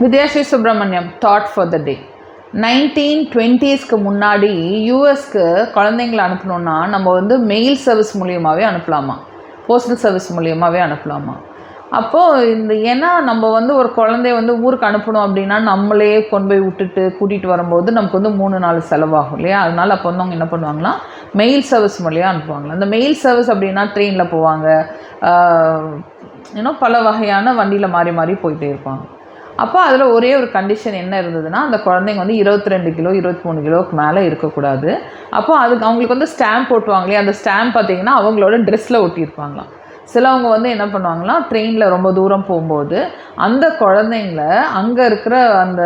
Vidyashree Subramaniam thought for the day nineteen டுவெண்ட்டீஸ்க்கு முன்னாடி யூஎஸ்க்கு குழந்தைங்களை அனுப்பணுன்னா நம்ம வந்து மெயில் சர்வீஸ் மூலியமாகவே அனுப்பலாமா? போஸ்டல் சர்வீஸ் மூலியமாகவே அனுப்பலாமா? அப்போது இந்த ஏன்னா நம்ம வந்து ஒரு குழந்தைய வந்து ஊருக்கு அனுப்பணும் அப்படின்னா நம்மளே கொண்டு போய் விட்டுட்டு கூட்டிகிட்டு வரும்போது நமக்கு வந்து மூணு நாலு செலவாகும் இல்லையா? அதனால் அப்போ வந்து அவங்க என்ன பண்ணுவாங்கன்னா மெயில் சர்வீஸ் மூலியம் அனுப்புவாங்களா அந்த மெயில் சர்வீஸ் அப்படின்னா ட்ரெயினில் போவாங்க. இன்னும் பல வகையான வண்டியில் மாறி மாறி போயிட்டே இருப்பாங்க. அப்போ அதில் ஒரே ஒரு கண்டிஷன் என்ன இருந்ததுன்னா அந்த குழந்தைங்க வந்து இருபத்தி ரெண்டு கிலோ இருபத்தி மூணு கிலோவுக்கு மேலே இருக்கக்கூடாது. அப்போ அதுக்கு அவங்களுக்கு வந்து ஸ்டாம்ப் போட்டுவாங்களே அந்த ஸ்டாம்ப் பார்த்தீங்கன்னா அவங்களோட ட்ரெஸ்ஸில் ஒட்டியிருப்பாங்களாம். சிலவங்க வந்து என்ன பண்ணுவாங்கன்னா ட்ரெயினில் ரொம்ப தூரம் போகும்போது அந்த குழந்தைங்கள அங்கே இருக்கிற அந்த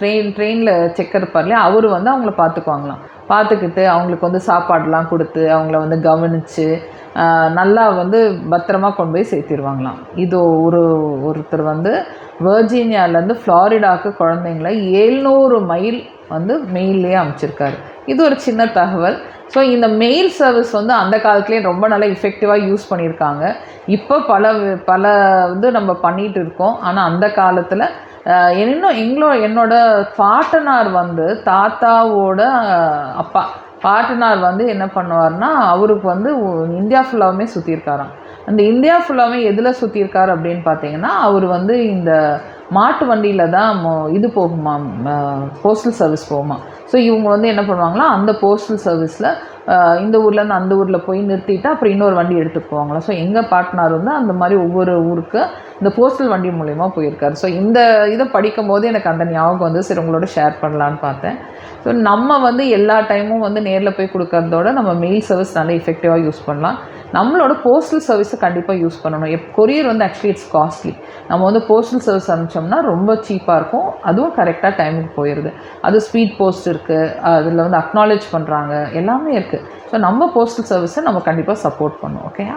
ட்ரெயின் ட்ரெயினில் செக்கர் இருப்பார்லையே அவர் வந்து அவங்கள பார்த்துக்குவாங்களாம் பார்த்துக்கிட்டு அவங்களுக்கு வந்து சாப்பாடெலாம் கொடுத்து அவங்கள வந்து கவனித்து நல்லா வந்து பத்திரமா கொண்டு போய் சேர்த்திருவாங்களாம். இது ஒரு ஒருத்தர் வந்து வேர்ஜீனியாவிலேருந்து ஃப்ளாரிடாவுக்கு குழந்தைங்கள ஏழ்நூறு மைல் வந்து மெயிலே அமைச்சிருக்காரு. இது ஒரு சின்ன தகவல். ஸோ இந்த மெயில் சர்வீஸ் வந்து அந்த காலத்துலேயே ரொம்ப நல்லா இஃபெக்டிவாக யூஸ் பண்ணியிருக்காங்க. இப்போ பல பல வந்து நம்ம பண்ணிகிட்டு இருக்கோம். ஆனால் அந்த காலத்தில் இன்னும் எங்களோ என்னோடய பாட்டனார் வந்து தாத்தாவோட அப்பா. பாட்டனார் வந்து என்ன பண்ணுவார்னா அவருக்கு வந்து இந்தியா ஃபுல்லாகவுமே சுற்றியிருக்காராம் அந்த இந்தியா ஃபுல்லாகவே எதில் சுற்றியிருக்காரு அப்படின்னு பார்த்தீங்கன்னா அவர் வந்து இந்த மாட்டு வண்டியில் தான் இது போகுமா போஸ்டல் சர்வீஸ் போகுமா? ஸோ இவங்க வந்து என்ன பண்ணுவாங்களா அந்த போஸ்டல் சர்வீஸில் இந்த ஊர்லேருந்து அந்த ஊரில் போய் நிறுத்திட்டு அப்புறம் இன்னொரு வண்டி எடுத்துகிட்டு போவாங்களா? ஸோ எங்கள் பாட்னார் வந்து அந்த மாதிரி ஒவ்வொரு ஊருக்கு இந்த போஸ்டல் வண்டி மூலிமா போயிருக்காரு. ஸோ இந்த இதை படிக்கும் போது எனக்கு அந்த ஞாபகம் வந்து சரி உங்களோட ஷேர் பண்ணலான்னு பார்த்தேன். ஸோ நம்ம வந்து எல்லா டைமும் வந்து நேரில் போய் கொடுக்கறதோட நம்ம மெயில் சர்வீஸ் நல்லா எஃபெக்டிவாக யூஸ் பண்ணலாம். நம்மளோட போஸ்டல் சர்வீஸை கண்டிப்பாக யூஸ் பண்ணணும். எப் கொரியர் வந்து ஆக்சுவலி இட்ஸ் காஸ்ட்லி நம்ம வந்து போஸ்டல் சர்வீஸ் அனுப்பிச்சோம்னா ரொம்ப சீப்பாக இருக்கும். அதுவும் கரெக்டாக டைமுக்கு போயிடுது அது ஸ்பீட் போஸ்ட் இருக்குது அதில் வந்து அக்னாலேஜ் பண்ணுறாங்க எல்லாமே இருக்குது ஸோ நம்ம போஸ்டல் சர்வீஸை நம்ம கண்டிப்பாக சப்போர்ட் பண்ணணும் ஓகேயா